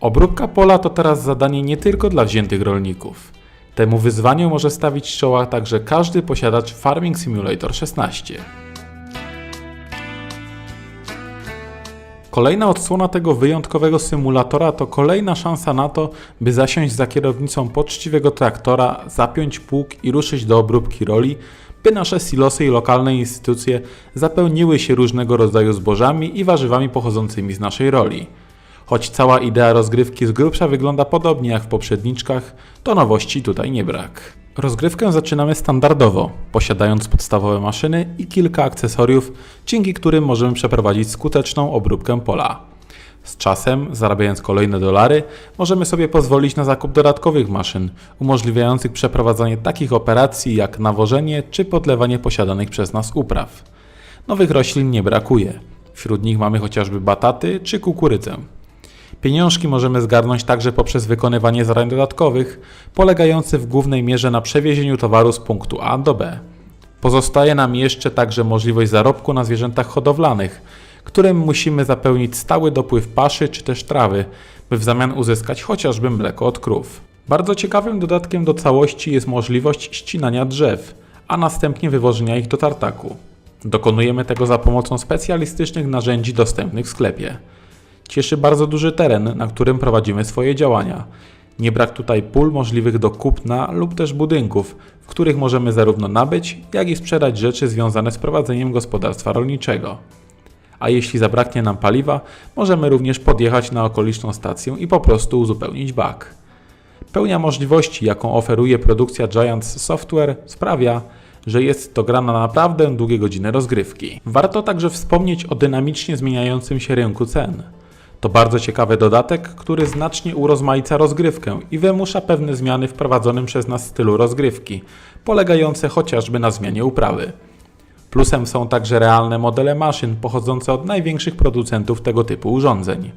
Obróbka pola to teraz zadanie nie tylko dla wziętych rolników. Temu wyzwaniu może stawić czoła także każdy posiadacz Farming Simulator 16. Kolejna odsłona tego wyjątkowego symulatora to kolejna szansa na to, by zasiąść za kierownicą poczciwego traktora, zapiąć pług i ruszyć do obróbki roli, by nasze silosy i lokalne instytucje zapełniły się różnego rodzaju zbożami i warzywami pochodzącymi z naszej roli. Choć cała idea rozgrywki z grubsza wygląda podobnie jak w poprzedniczkach, to nowości tutaj nie brak. Rozgrywkę zaczynamy standardowo, posiadając podstawowe maszyny i kilka akcesoriów, dzięki którym możemy przeprowadzić skuteczną obróbkę pola. Z czasem, zarabiając kolejne dolary, możemy sobie pozwolić na zakup dodatkowych maszyn, umożliwiających przeprowadzanie takich operacji jak nawożenie czy podlewanie posiadanych przez nas upraw. Nowych roślin nie brakuje. Wśród nich mamy chociażby bataty czy kukurydzę. Pieniążki możemy zgarnąć także poprzez wykonywanie zadań dodatkowych, polegających w głównej mierze na przewiezieniu towaru z punktu A do B. Pozostaje nam jeszcze także możliwość zarobku na zwierzętach hodowlanych, którym musimy zapełnić stały dopływ paszy czy też trawy, by w zamian uzyskać chociażby mleko od krów. Bardzo ciekawym dodatkiem do całości jest możliwość ścinania drzew, a następnie wywożenia ich do tartaku. Dokonujemy tego za pomocą specjalistycznych narzędzi dostępnych w sklepie. Cieszy bardzo duży teren, na którym prowadzimy swoje działania. Nie brak tutaj pól możliwych do kupna lub też budynków, w których możemy zarówno nabyć, jak i sprzedać rzeczy związane z prowadzeniem gospodarstwa rolniczego. A jeśli zabraknie nam paliwa, możemy również podjechać na okoliczną stację i po prostu uzupełnić bak. Pełnia możliwości, jaką oferuje produkcja Giants Software, sprawia, że jest to gra na naprawdę długie godziny rozgrywki. Warto także wspomnieć o dynamicznie zmieniającym się rynku cen. To bardzo ciekawy dodatek, który znacznie urozmaica rozgrywkę i wymusza pewne zmiany w prowadzonym przez nas stylu rozgrywki, polegające chociażby na zmianie uprawy. Plusem są także realne modele maszyn pochodzące od największych producentów tego typu urządzeń.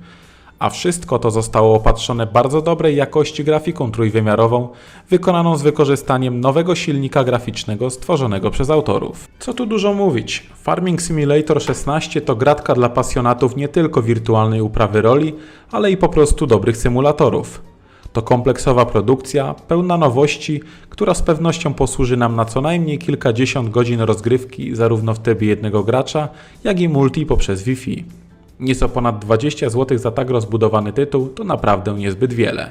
A wszystko to zostało opatrzone bardzo dobrej jakości grafiką trójwymiarową, wykonaną z wykorzystaniem nowego silnika graficznego stworzonego przez autorów. Co tu dużo mówić, Farming Simulator 16 to gratka dla pasjonatów nie tylko wirtualnej uprawy roli, ale i po prostu dobrych symulatorów. To kompleksowa produkcja, pełna nowości, która z pewnością posłuży nam na co najmniej kilkadziesiąt godzin rozgrywki zarówno w trybie jednego gracza, jak i multi poprzez Wi-Fi. Nieco ponad 20 zł za tak rozbudowany tytuł to naprawdę niezbyt wiele.